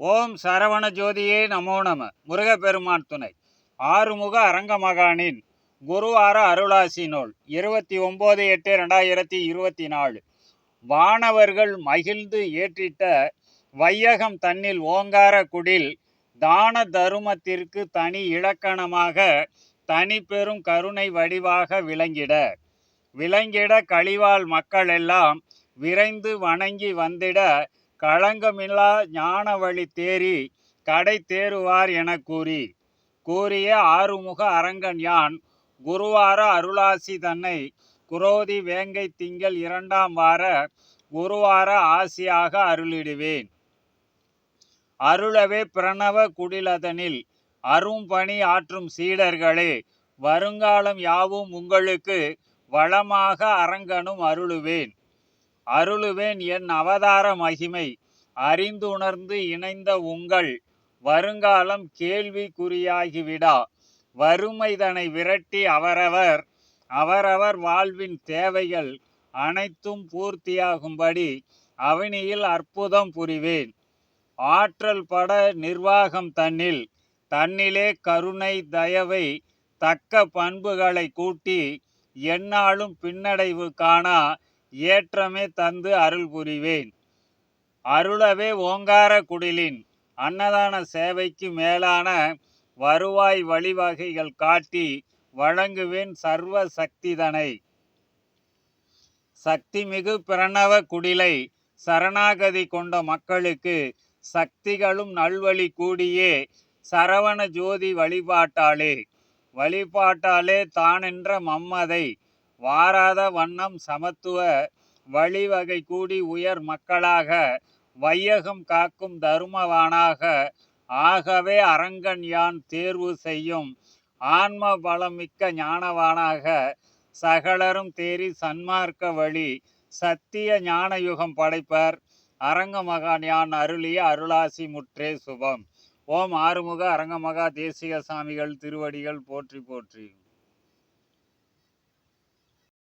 ஓம் சரவண ஜோதியே நமோ நம. முருகப்பெருமான் துணை. ஆறுமுக அரங்கமகானின் குருவார அருளாசி நூல் இருபத்தி ஒம்பது எட்டு ரெண்டாயிரத்தி இருபத்தி நாலு வானவர்கள் மகிழ்ந்து ஏற்றிட்ட வையகம் தன்னில் ஓங்கார குடில் தான தருமத்திற்கு தனி இலக்கணமாக தனி பெரும் கருணை வடிவாக விளங்கிட. விளங்கிட கழிவாள் மக்கள் எல்லாம் விரைந்து வணங்கி வந்திட களங்கமில்லா ஞான வழி தேறி கடை தேறுவார் என கூறி கூறிய ஆறுமுக அரங்கன் யான் குருவார அருளாசி தன்னை குரோதி வேங்கை திங்கள் இரண்டாம் வார குருவார ஆசியாக அருளிடுவேன். அருளவே பிரணவ குடிலதனில் அரும்பணி ஆற்றும் சீடர்களே வருங்காலம் யாவும் உங்களுக்கு வளமாக அரங்கனும் அருளுவேன். அருளுவேன் என் அவதார மகிமை. அறிந்துணர்ந்து இணைந்த உங்கள் வருங்காலம் கேள்விக்குறியாகிவிடா. வறுமைதனை விரட்டி அவரவர் அவரவர் வாழ்வின் தேவைகள் அனைத்தும் பூர்த்தியாகும்படி அவனியில் அற்புதம் புரிவேன். ஆற்றல் பட நிர்வாகம் தன்னில் தன்னிலே கருணை தயவை தக்க பண்புகளை கூட்டி என்னாலும் பின்னடைவு காணா ஏற்றமே தந்து அருள் புரிவேன். அருளவே ஓங்கார குடிலின் அன்னதான சேவைக்கு மேலான வருவாய் வழிவகைகள் காட்டி வழங்குவேன் சர்வ சக்திதனை. சக்திமிகு பிரணவ குடிலை சரணாகதி கொண்ட மக்களுக்கு சக்திகளும் நல்வழி கூடியே சரவண ஜோதி வழிபாட்டாலே வழிபாட்டாலே தானென்ற மம்மதை வாராத வண்ணம் சமத்துவ வழிவகை கூடி உயர் மக்களாக வையகம் காக்கும் தருமவானாக ஆகவே அரங்கன் யான் தேர்வு செய்யும் ஆன்ம பலமிக்க ஞானவானாக சகலரும் தேறி சன்மார்க்க வழி சத்திய ஞான யுகம் படைப்பர் அரங்க மகான் யான் அருளிய அருளாசி முற்றே சுபம். ஓம் ஆறுமுக அரங்கமகா தேசிக சாமிகள் திருவடிகள் போற்றி போற்றி.